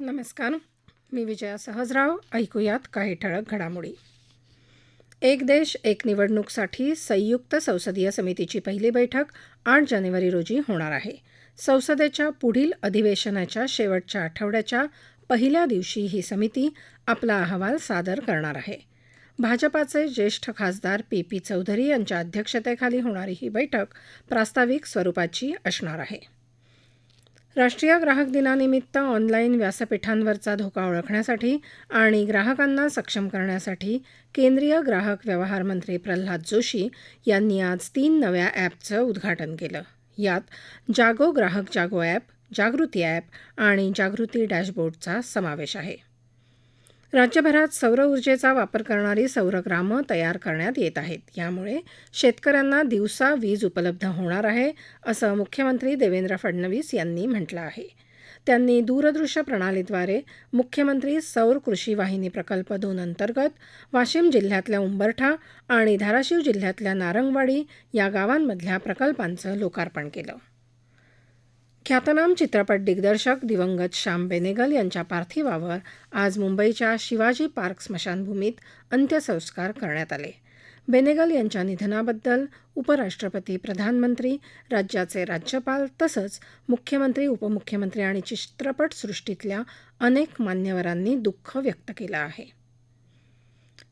नमस्कार मी विजया सहजराव ऐकूयात काही ठळक घडामोडी. एक देश एक निवडणूकसाठी संयुक्त संसदीय समितीची पहिली बैठक आठ जानेवारी रोजी होणार आहे. संसदेच्या पुढील अधिवेशनाच्या शेवटच्या आठवड्याच्या पहिल्या दिवशी ही समिती आपला अहवाल सादर करणार आहे. भाजपाचे ज्येष्ठ खासदार पी पी चौधरी यांच्या अध्यक्षतेखाली होणारी ही बैठक प्रास्ताविक स्वरूपाची असणार आहे. राष्ट्रीय ग्राहक दिनानिमित्त ऑनलाईन व्यासपीठांवरचा धोका ओळखण्यासाठी आणि ग्राहकांना सक्षम करण्यासाठी केंद्रीय ग्राहक व्यवहार मंत्री प्रल्हाद जोशी यांनी आज तीन नव्या ॲपचं उद्घाटन केलं. यात जागो ग्राहक जागो ॲप जागृती ॲप आणि जागृती डॅशबोर्डचा समावेश आहे. राज्यभरात सौर ऊर्जेचा वापर करणारी सौरग्रामं तयार करण्यात येत आहेत. यामुळे शेतकऱ्यांना दिवसा वीज उपलब्ध होणार आहे असं मुख्यमंत्री देवेंद्र फडणवीस यांनी म्हटलं आहे. त्यांनी दूरदृश्य प्रणालीद्वारे मुख्यमंत्री सौर कृषी वाहिनी प्रकल्प दोन अंतर्गत वाशिम जिल्ह्यातल्या उंबरठा आणि धाराशिव जिल्ह्यातल्या नारंगवाडी या गावांमधल्या प्रकल्पांचं लोकार्पण केलं. ख्यातनाम चित्रपट दिग्दर्शक दिवंगत श्याम बेनेगल यांच्या पार्थिवावर आज मुंबईच्या शिवाजी पार्क स्मशानभूमीत अंत्यसंस्कार करण्यात आले. बेनेगल यांच्या निधनाबद्दल उपराष्ट्रपती प्रधानमंत्री राज्याचे राज्यपाल तसंच मुख्यमंत्री उपमुख्यमंत्री आणि चित्रपटसृष्टीतल्या अनेक मान्यवरांनी दुःख व्यक्त केलं आहे.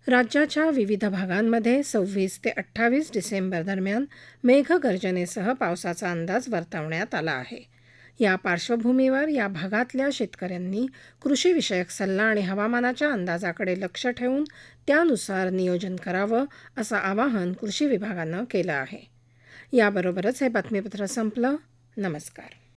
राज्याच्या विविध भागांमध्ये सव्वीस ते अठ्ठावीस डिसेंबर दरम्यान मेघगर्जनेसह पावसाचा अंदाज वर्तवण्यात आला आहे. या पार्श्वभूमीवर या भागातल्या शेतकऱ्यांनी कृषीविषयक सल्ला आणि हवामानाच्या अंदाजाकडे लक्ष ठेवून त्यानुसार नियोजन करावं असं आवाहन कृषी विभागानं केलं आहे. याबरोबरच हे बातमीपत्र संपलं. नमस्कार.